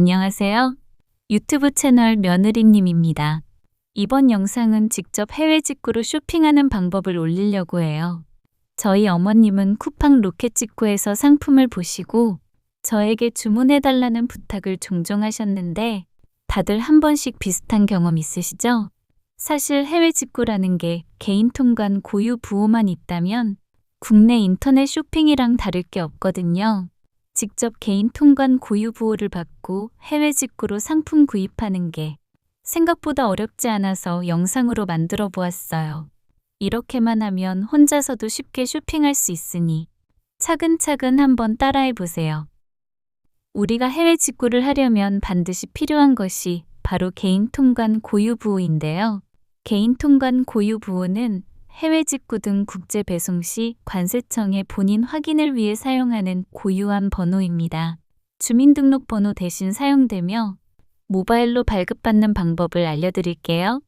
안녕하세요. 유튜브 채널 며느리님입니다. 이번 영상은 직접 해외 직구로 쇼핑하는 방법을 올리려고 해요. 저희 어머님은 쿠팡 로켓 직구에서 상품을 보시고 저에게 주문해달라는 부탁을 종종 하셨는데 다들 한 번씩 비슷한 경험 있으시죠? 사실 해외 직구라는 게 개인 통관 고유 부호만 있다면 국내 인터넷 쇼핑이랑 다를 게 없거든요. 직접 개인 통관 고유 부호를 받고 해외 직구로 상품 구입하는 게 생각보다 어렵지 않아서 영상으로 만들어 보았어요. 이렇게만 하면 혼자서도 쉽게 쇼핑할 수 있으니 차근차근 한번 따라해 보세요. 우리가 해외 직구를 하려면 반드시 필요한 것이 바로 개인 통관 고유 부호인데요. 개인 통관 고유 부호는 해외 직구 등 국제 배송 시 관세청에 본인 확인을 위해 사용하는 고유한 번호입니다. 주민등록번호 대신 사용되며 모바일로 발급받는 방법을 알려드릴게요.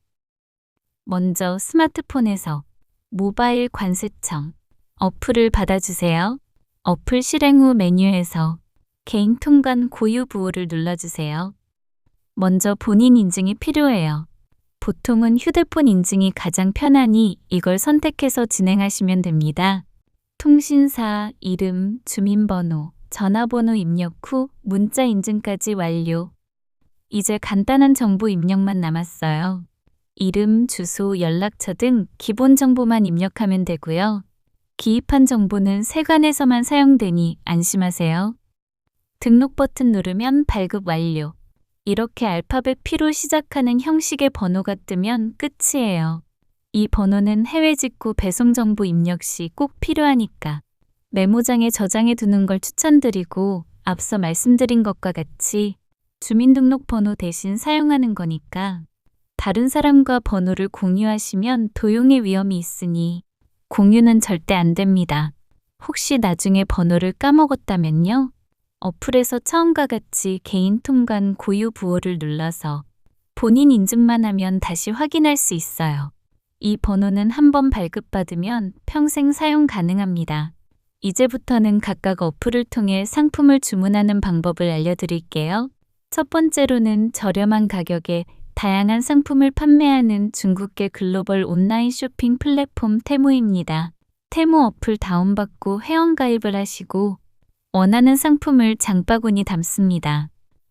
먼저 스마트폰에서 모바일 관세청 어플을 받아주세요. 어플 실행 후 메뉴에서 개인 통관 고유 부호를 눌러주세요. 먼저 본인 인증이 필요해요. 보통은 휴대폰 인증이 가장 편하니 이걸 선택해서 진행하시면 됩니다. 통신사, 이름, 주민번호, 전화번호 입력 후 문자 인증까지 완료. 이제 간단한 정보 입력만 남았어요. 이름, 주소, 연락처 등 기본 정보만 입력하면 되고요. 기입한 정보는 세관에서만 사용되니 안심하세요. 등록 버튼 누르면 발급 완료. 이렇게 알파벳 P로 시작하는 형식의 번호가 뜨면 끝이에요. 이 번호는 해외 직구 배송 정보 입력 시 꼭 필요하니까 메모장에 저장해 두는 걸 추천드리고 앞서 말씀드린 것과 같이 주민등록번호 대신 사용하는 거니까 다른 사람과 번호를 공유하시면 도용의 위험이 있으니 공유는 절대 안 됩니다. 혹시 나중에 번호를 까먹었다면요? 어플에서 처음과 같이 개인 통관 고유 부호를 눌러서 본인 인증만 하면 다시 확인할 수 있어요. 이 번호는 한 번 발급받으면 평생 사용 가능합니다. 이제부터는 각각 어플을 통해 상품을 주문하는 방법을 알려드릴게요. 첫 번째로는 저렴한 가격에 다양한 상품을 판매하는 중국계 글로벌 온라인 쇼핑 플랫폼 테무입니다. 테무 어플 다운받고 회원가입을 하시고 원하는 상품을 장바구니 담습니다.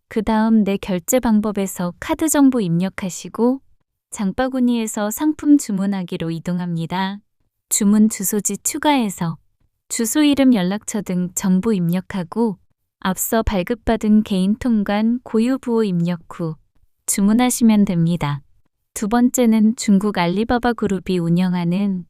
그 다음 내 결제 방법에서 카드 정보 입력하시고 장바구니에서 상품 주문하기로 이동합니다. 주문 주소지 추가해서 주소 이름 연락처 등 정보 입력하고 앞서 발급받은 개인 통관 고유 부호 입력 후 주문하시면 됩니다. 두 번째는 중국 알리바바 그룹이 운영하는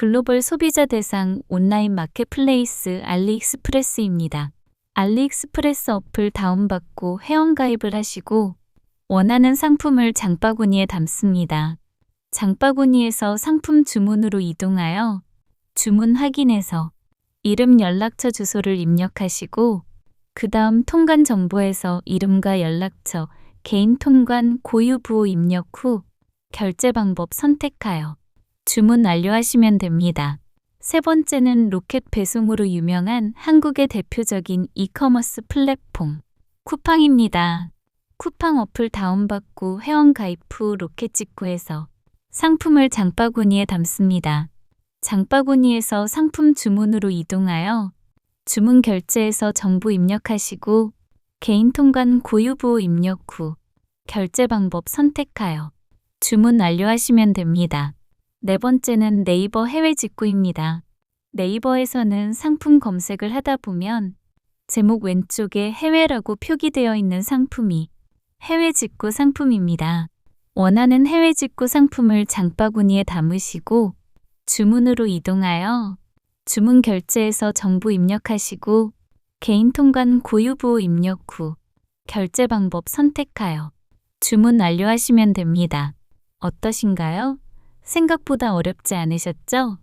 글로벌 소비자 대상 온라인 마켓플레이스 알리익스프레스입니다. 알리익스프레스 어플 다운받고 회원가입을 하시고 원하는 상품을 장바구니에 담습니다. 장바구니에서 상품 주문으로 이동하여 주문 확인해서 이름 연락처 주소를 입력하시고 그 다음 통관 정보에서 이름과 연락처, 개인 통관 고유 부호 입력 후 결제 방법 선택하여 주문 완료하시면 됩니다. 세 번째는 로켓 배송으로 유명한 한국의 대표적인 이커머스 플랫폼 쿠팡입니다. 쿠팡 어플 다운받고 회원 가입 후 로켓 직구해서 상품을 장바구니에 담습니다. 장바구니에서 상품 주문으로 이동하여 주문 결제에서 정보 입력하시고 개인 통관 고유 부호 입력 후 결제 방법 선택하여 주문 완료하시면 됩니다. 네 번째는 네이버 해외 직구입니다. 네이버에서는 상품 검색을 하다 보면 제목 왼쪽에 해외라고 표기되어 있는 상품이 해외 직구 상품입니다. 원하는 해외 직구 상품을 장바구니에 담으시고 주문으로 이동하여 주문 결제에서 정보 입력하시고 개인 통관 고유 부호 입력 후 결제 방법 선택하여 주문 완료하시면 됩니다. 어떠신가요? 생각보다 어렵지 않으셨죠?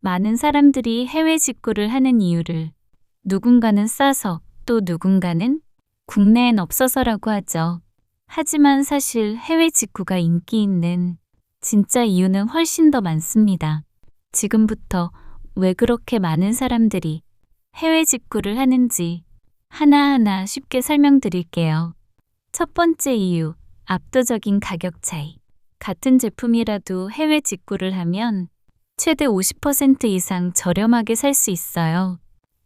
많은 사람들이 해외 직구를 하는 이유를 누군가는 싸서 또 누군가는 국내엔 없어서라고 하죠. 하지만 사실 해외 직구가 인기 있는 진짜 이유는 훨씬 더 많습니다. 지금부터 왜 그렇게 많은 사람들이 해외 직구를 하는지 하나하나 쉽게 설명드릴게요. 첫 번째 이유, 압도적인 가격 차이. 같은 제품이라도 해외 직구를 하면 최대 50% 이상 저렴하게 살 수 있어요.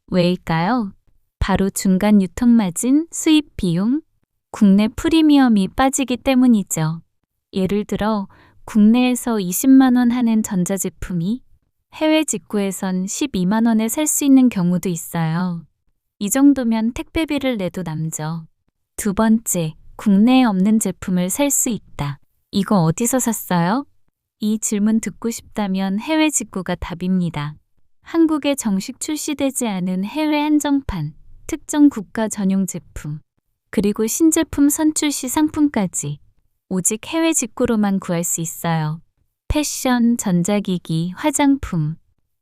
왜일까요? 바로 중간 유통 마진, 수입 비용, 국내 프리미엄이 빠지기 때문이죠. 예를 들어 국내에서 20만 원 하는 전자제품이 해외 직구에선 12만 원에 살 수 있는 경우도 있어요. 이 정도면 택배비를 내도 남죠. 두 번째, 국내에 없는 제품을 살 수 있다. 이거 어디서 샀어요? 이 질문 듣고 싶다면 해외 직구가 답입니다. 한국에 정식 출시되지 않은 해외 한정판, 특정 국가 전용 제품, 그리고 신제품 선출 시 상품까지 오직 해외 직구로만 구할 수 있어요. 패션, 전자기기, 화장품.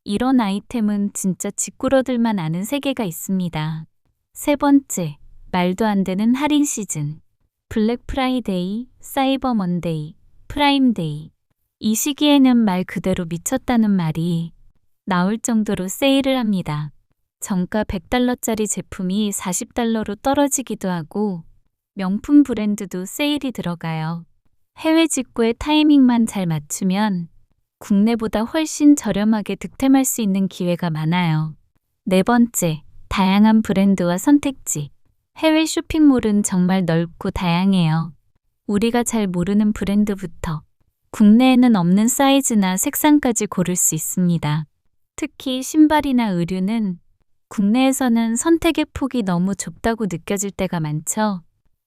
이런 아이템은 진짜 직구러들만 아는 세계가 있습니다. 세 번째, 말도 안 되는 할인 시즌. 블랙 프라이데이, 사이버 먼데이, 프라임데이. 이 시기에는 말 그대로 미쳤다는 말이 나올 정도로 세일을 합니다. 정가 100달러짜리 제품이 40달러로 떨어지기도 하고 명품 브랜드도 세일이 들어가요. 해외 직구의 타이밍만 잘 맞추면 국내보다 훨씬 저렴하게 득템할 수 있는 기회가 많아요. 네 번째, 다양한 브랜드와 선택지. 해외 쇼핑몰은 정말 넓고 다양해요. 우리가 잘 모르는 브랜드부터 국내에는 없는 사이즈나 색상까지 고를 수 있습니다. 특히 신발이나 의류는 국내에서는 선택의 폭이 너무 좁다고 느껴질 때가 많죠.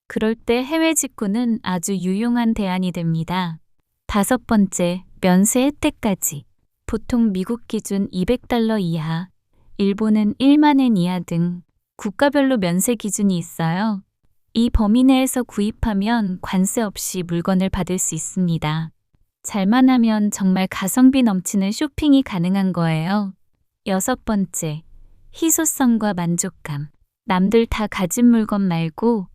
그럴 때 해외 직구는 아주 유용한 대안이 됩니다. 다섯 번째, 면세 혜택까지. 보통 미국 기준 200달러 이하, 일본은 1만엔 이하 등 국가별로 면세 기준이 있어요. 이 범위 내에서 구입하면 관세 없이 물건을 받을 수 있습니다. 잘만 하면 정말 가성비 넘치는 쇼핑이 가능한 거예요. 여섯 번째, 희소성과 만족감. 남들 다 가진 물건 말고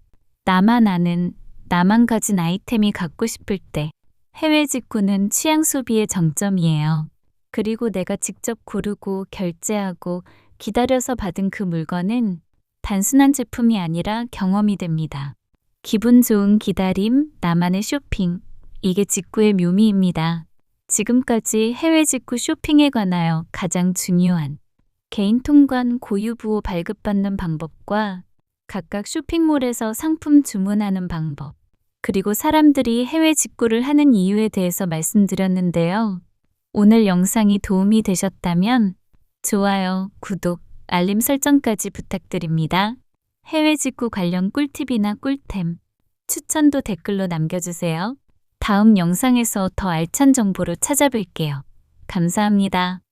나만 아는, 나만 가진 아이템이 갖고 싶을 때 해외 직구는 취향 소비의 정점이에요. 그리고 내가 직접 고르고 결제하고 기다려서 받은 그 물건은 단순한 제품이 아니라 경험이 됩니다. 기분 좋은 기다림, 나만의 쇼핑. 이게 직구의 묘미입니다. 지금까지 해외 직구 쇼핑에 관하여 가장 중요한 개인 통관 고유부호 발급받는 방법과 각각 쇼핑몰에서 상품 주문하는 방법, 그리고 사람들이 해외 직구를 하는 이유에 대해서 말씀드렸는데요. 오늘 영상이 도움이 되셨다면 좋아요, 구독, 알림 설정까지 부탁드립니다. 해외 직구 관련 꿀팁이나 꿀템, 추천도 댓글로 남겨주세요. 다음 영상에서 더 알찬 정보로 찾아뵐게요. 감사합니다.